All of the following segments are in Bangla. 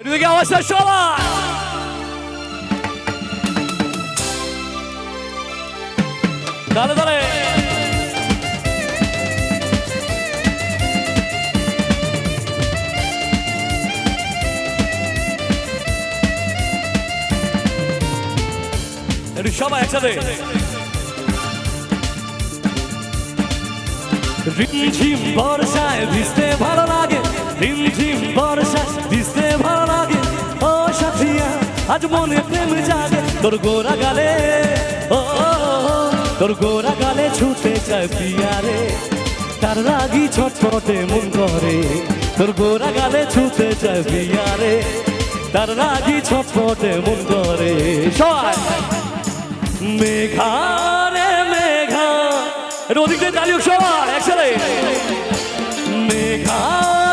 এদিকে অবস্থা সবাই তাহলে তাহলে একটু সবাই একসাথে রিমঝিম বর্ষায় ভিজতে ভালো লাগে রিমঝিম বর্ষায় ভিজতে ভালো আজ মনে প্রেম জাগে। তোর গোরা গালে, ও, তোর গোরা গালে ছুটে চায় পিয়ারে। তার রাগি ছটফটে মন করে, তোর গোরা গালে ছুটে চায় পিয়ারে। তার রাগি ছটফটে মন করে, সবাই। মেঘা। রে মেঘা দিয়ে চালিয়ে সবার একসাথে। মেঘা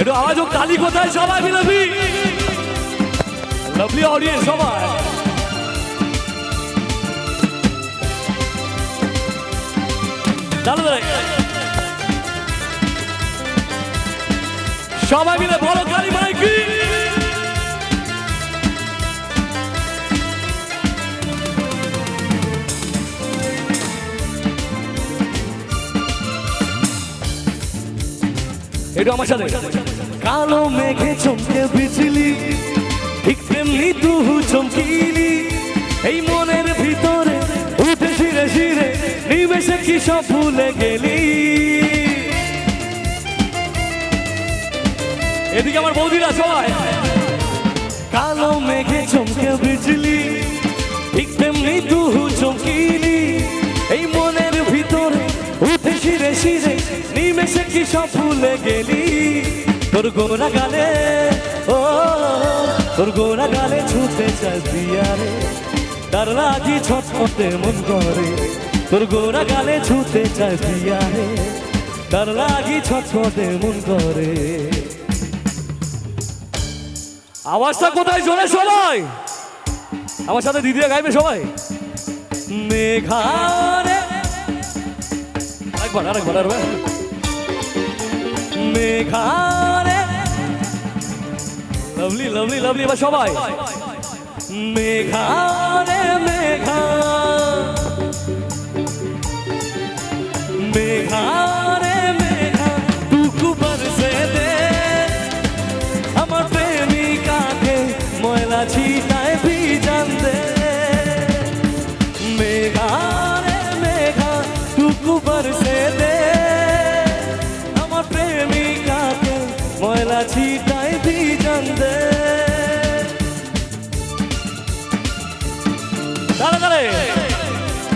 একটু আওয়াজ হোক, তালি কোথায়? সবাই মিলাবি লাভলি অডিয়েন্স সবাই। সবাই মিলে বলো, কালী মাই কি একটু আমার সাথে। কালো মেঘে চমকে বিজলি ঠিক তেমনি তুহু চমকিলি। এই মনের ভিতরে উঠে শিরে শিরে নিমেষে কি সব ভুলে গেলি? এদিকে আমার বৌদিরা সবাই। কালো মেঘে সব ভুলে গেলি। তোর গোরা গালে, ও, তোর গোরা গালে ছুটে চাস দিয়ারে তার লাগি ছটফটে মন করে, তোর গোরা গালে ছুটে চাস দিয়ারে তার লাগি ছটফটে মন করে। আওয়াজটা কোথায় জোরে সবাই? আমার সাথে দিদিরা গাইবে সবাই? মেঘারে। আরেকবার আরেকবার আরেকবার। মেঘারে। লাভলি লাভলি লাভলি এবার সবাই। মেঘারে, মেঘা। মেঘারে, মেঘা। টুকু বরসে দে আমার প্রেমিকাকে ময়লা ছিটায় ভিজান ময়লা ছিটায় ভিজান দে। দাঁড়া, দাঁড়ে।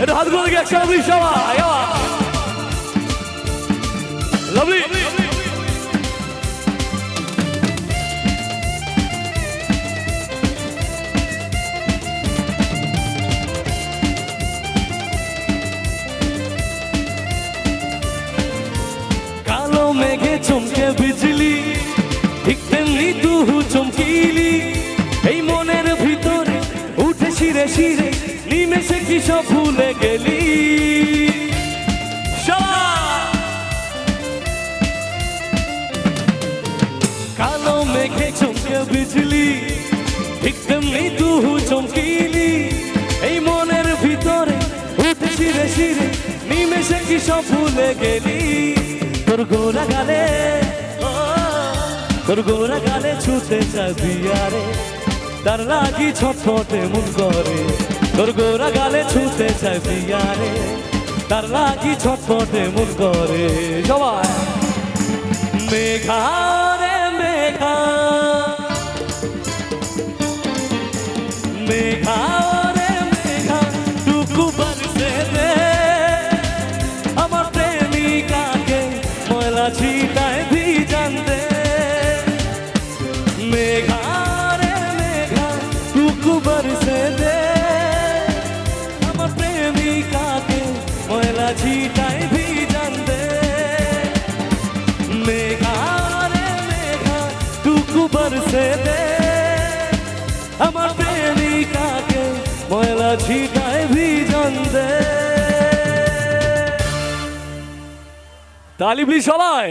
একটু হাতগুলো দিকে একসাথে বলি সবাই। লাভলি কালো মেঘে চমকে শিরে শিরে নিমেষে কি সব ভুলে গেলি! কালো মেঘে চমকে বিজলি ঠিক তেমনি চমকিলি। এই মনের ভিতরে উঠে শিরে শিরে নিমেষে কি সব ভুলে গেলি? তোর গোরা গালে, তোর গোরা গালে ছুটে চাবি আরে। তার লাগি ছটফটে মন করে। তোর গোরা গালে ছুঁতে চায় আরে তার লাগি ছটফটে মন করে। সবাই। মেঘা রে মেঘা। মেঘা ছিটায় ভিজান দে মেঘা রে মেঘা টুকু বরসে দে। আমার প্রেমিকাকে ময়লা ছিটায় সবাই।